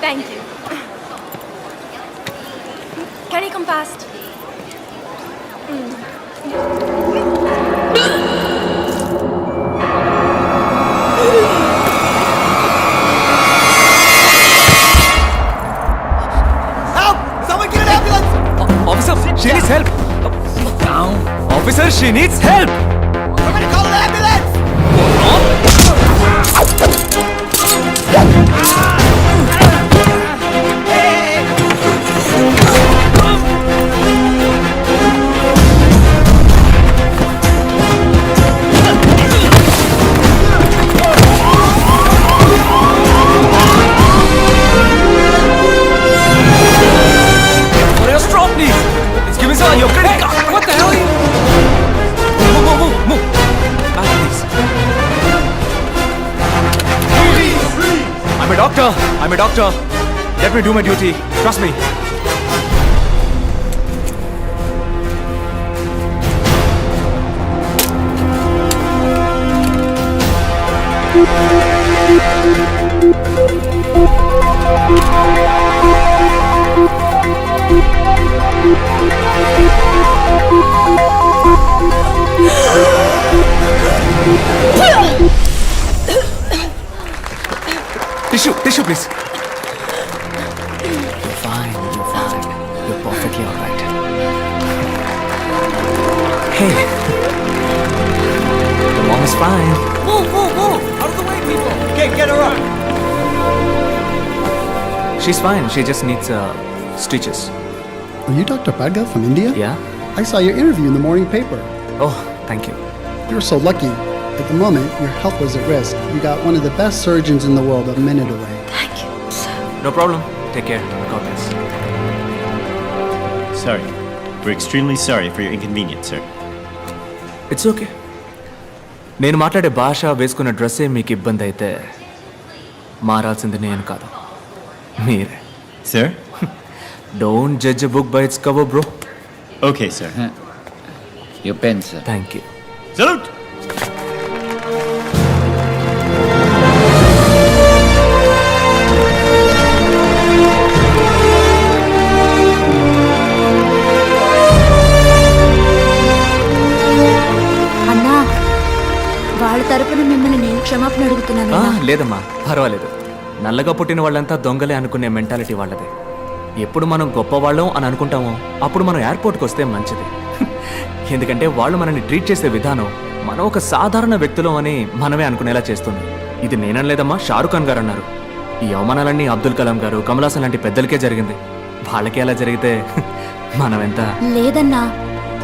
Thank you. Can you come past? Help! Someone get an ambulance! Officer, she needs help. Down. Officer, she needs help. Somebody call an ambulance! For doctor. I'm a doctor. Let me do my duty. Trust me. Tissue, tissue, please. You're fine. You're fine. You're perfectly all right. Hey. The mom is fine. Move, move, move! Out of the way, people! Okay, get her up! She's fine. She just needs uh, stitches. Are you Dr. Padga from India? Yeah? I saw your interview in the morning paper. Oh, thank you. You were so lucky. At the moment, your health was at risk. You got one of the best surgeons in the world a minute away. Thank you, sir. No problem. Take care. God bless. Sorry. We're extremely sorry for your inconvenience, sir. It's okay నేను మాట్లాడే భాష వేసుకున్న డ్రెస్సే మీకు ఇబ్బంది అయితే మారాల్సింది నేను కాదు మీరే Sir? Don't judge book by its cover bro Okay, sir. Your pen, sir. Thank you Salute! క్షమాపణ అడుగుతున్నాను ఆ, అన్నా. లేదమ్మా పర్వాలేదు. నల్లగా పుట్టిన వాళ్ళంతా దొంగలే అనుకునే మెంటాలిటీ వాళ్ళదే. ఎప్పుడు మనం గొప్పవాళ్ళం అని అనుకుంటామో అప్పుడు మనం ఎయిర్పోర్ట్కి వస్తే మంచిది. ఎందుకంటే వాళ్ళు మనల్ని ట్రీట్ చేసే విధానం మనం ఒక సాధారణ వ్యక్తులం అని మనమే అనుకునేలా చేస్తుంది. ఇది నేనలేదమ్మా షారుఖ్ ఖాన్ గారు అన్నారు. ఈ అవమానాలన్నీ అబ్దుల్ కలాం గారు కమలాసన్ లాంటి పెద్దలకే జరిగింది. వాళ్ళకే అలా జరిగితే మనం ఎంత లేదన్నా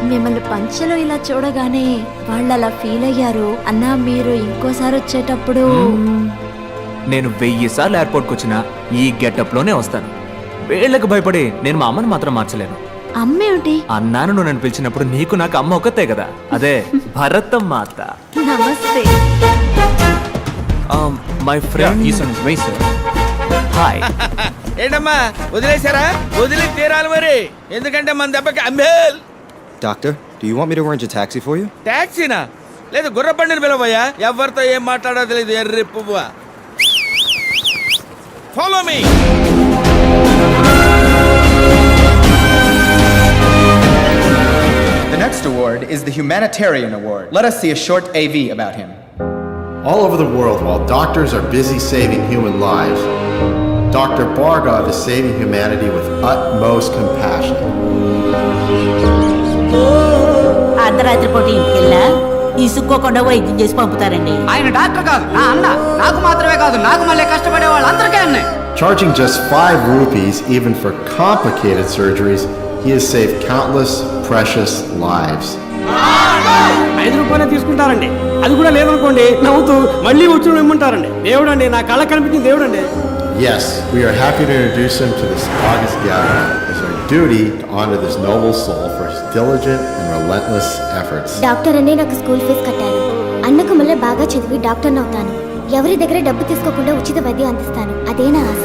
మిమ్మల్ని పంచలో ఇలా చూడగానే వాళ్ళు అలా ఫీల్ అయ్యారు. అన్నా మీరు ఇంకోసారి వచ్చేటప్పుడు నేను వెయ్యి సార్లు ఎయిర్పోర్ట్కి వచ్చినా ఈ గెటప్లోనే వస్తాను. వీళ్ళకి భయపడి నేను మా అమ్మని మాత్రం మార్చలేను. అమ్మేమిటి అన్నాను నువ్వు నన్ను పిలిచినప్పుడు నీకు నాకు అమ్మ ఒక్కతే కదా. అదే భరతం మాత నమస్తే మై ఫ్రెండ్ హాయ్ ఏంటమ్మా వదిలేశారా? వదిలి తీరాలి మరి. ఎందుకంటే మన దెబ్బకి అంబేల్ Doctor, do you want me to arrange a taxi for you? ట్యాక్సీనా లేదు గుర్రబండిని పిలవయ్యా ఎవరితో ఏం మాట్లాడో తెలియదు ఎర్రి పువ్వ follow me The next award is the Humanitarian Award. Let us see a short AV about him. All over the world, while doctors are busy saving human lives, Dr. Bargov is saving humanity with utmost compassion. అర్ధరాత్రి పూట ఇంటికి వెళ్ళా ఇసుక్కోకుండా వైద్యం చేసి పంపుతారండి ఆయన doctor కాదు నా అన్న నాకు మాత్రమే కాదు నాకు మళ్ళీ కష్టపడే వాళ్ళందరికీ అన్నాయి Charging just 5 rupees even for complicated surgeries, he has saved countless precious lives. ఐదు రూపాయలే తీసుకుంటారండి అది కూడా లేదనుకోండి నవ్వుతూ మళ్ళీ వచ్చి ఇమ్మంటారండి దేవుడు అండి నా కళ్ళ కనిపించిన దేవుడు అండి Yes, we are happy to introduce him to this August gathering. It's our duty to honor this noble soul for his diligent and relentless efforts. Doctor అనే నాకు స్కూల్ ఫీజు కట్టారు అన్నకు మళ్ళీ బాగా చదివి డాక్టర్ అవుతాను ఎవరి దగ్గర డబ్బు తీసుకోకుండా ఉచిత వైద్యం అందిస్తాను అదే నా ఆశ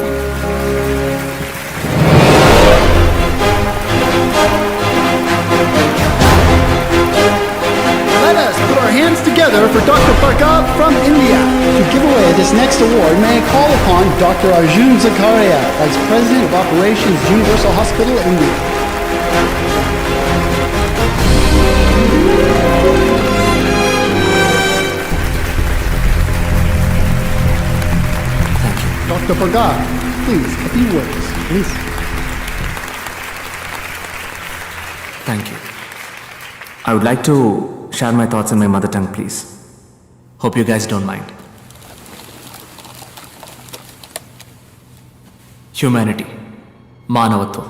Let us put our hands together for Dr. Bhargav from India. To give away this next award, may I call on Dr. Arjun Zakaria, Vice President of Operations, Universal Hospital, India. Dr. Pagar, please, a few words, please. Thank you. I would like to share my thoughts in my mother tongue, please. Hope you guys don't mind. Humanity మానవత్వం.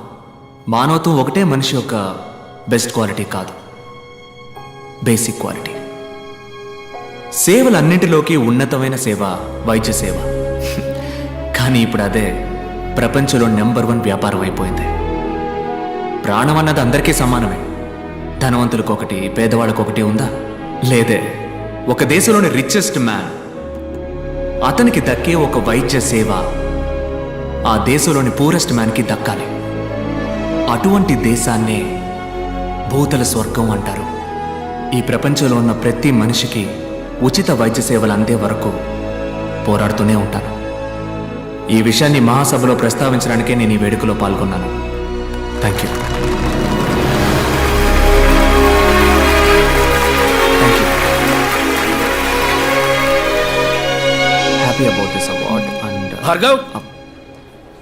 మానవత్వం ఒకటే మనిషి యొక్క best quality కాదు. Basic quality సేవలన్నింటిలోకి ఉన్నతమైన సేవ వైద్య సేవ. కానీ ఇప్పుడు అదే ప్రపంచంలో నెంబర్ వన్ వ్యాపారం అయిపోయింది. ప్రాణం అన్నది అందరికీ సమానమే. ధనవంతులకు ఒకటి పేదవాళ్ళకు ఒకటి ఉందా? లేదే. ఒక దేశంలోని రిచెస్ట్ మ్యాన్ అతనికి దక్కే ఒక వైద్య సేవ ఆ దేశంలోని పూరెస్ట్ మ్యాన్కి దక్కాలి. అటువంటి దేశాన్నే భూతల స్వర్గం అంటారు. ఈ ప్రపంచంలో ఉన్న ప్రతి మనిషికి ఉచిత వైద్య సేవలు అందే వరకు పోరాడుతూనే ఉంటాను ఈ విషయాన్ని మహాసభలో ప్రస్తావించడానికే నేను ఈ వేడుకలో పాల్గొన్నాను. Thank you thank you happy about this award and Bhargav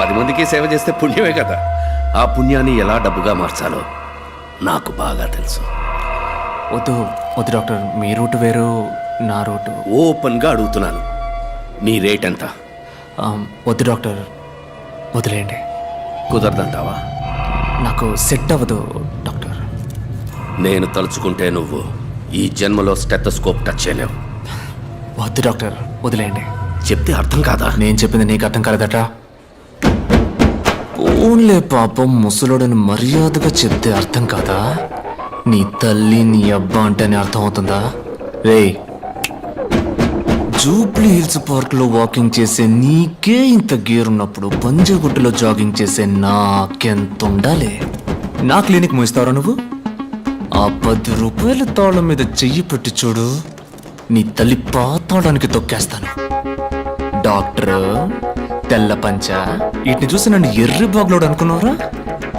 పది మందికి సేవ చేస్తే పుణ్యమే కదా. ఆ పుణ్యాన్ని ఎలా డబ్బుగా మార్చాలో నాకు బాగా తెలుసు. వద్దు వద్దు డాక్టర్. మీ రూట్ వేరు నా రూటు. ఓపెన్గా అడుగుతున్నాను. మీ రేట్ ఎంత? వద్దు డాక్టర్. వదిలేయండి. కుదరదంటావా? నాకు సెట్ అవ్వదు డాక్టర్. నేను తలుచుకుంటే నువ్వు ఈ జన్మలో స్టెథోస్కోప్ టచ్ చేయలేవు. వద్దు డాక్టర్. వదిలేయండి. చెప్తే అర్థం కాదా? నేను చెప్పింది నీకు అర్థం కాలేదట. ఓన్లే పాపం ముసలోడని మర్యాదగా చెప్తే అర్థం కాదా? నీ తల్లి నీ అబ్బా అంటేనే అర్థం అవుతుందా రే జూబ్లీ హిల్స్ పార్క్లో వాకింగ్ చేసే నీకే ఇంత గేర్ ఉన్నప్పుడు జాగింగ్ చేసే నాకెంత ఉండాలి నా క్లినిక్ మూయిస్తావరా నువ్వు? ఆ పది రూపాయల తాళం మీద చెయ్యి పెట్టి చూడు. నీ తల్లి పాతాళానికి తొక్కేస్తాను. డాక్టర్ తెల్ల పంచ. వీటిని చూసి నన్ను ఎర్రి బాగులోడు అనుకున్నావురా?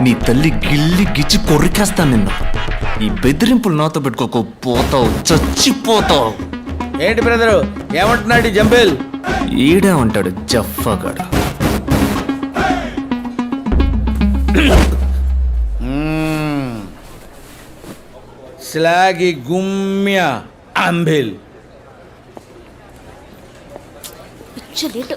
నీ తల్లి గిల్లి గిచ్చి కొరికేస్తాను నిన్ను. ఈ బెదిరింపులు నాతో పెట్టుకోకు పోతావు చచ్చిపోతావు. ఏంటి బ్రదరు ఏమంటున్నాడు జంబేల్? ఈడే ఉంటాడు జఫ్ఫగాడు. స్లాగి గుమ్య అంబిల్. పిచ్చ లేటు.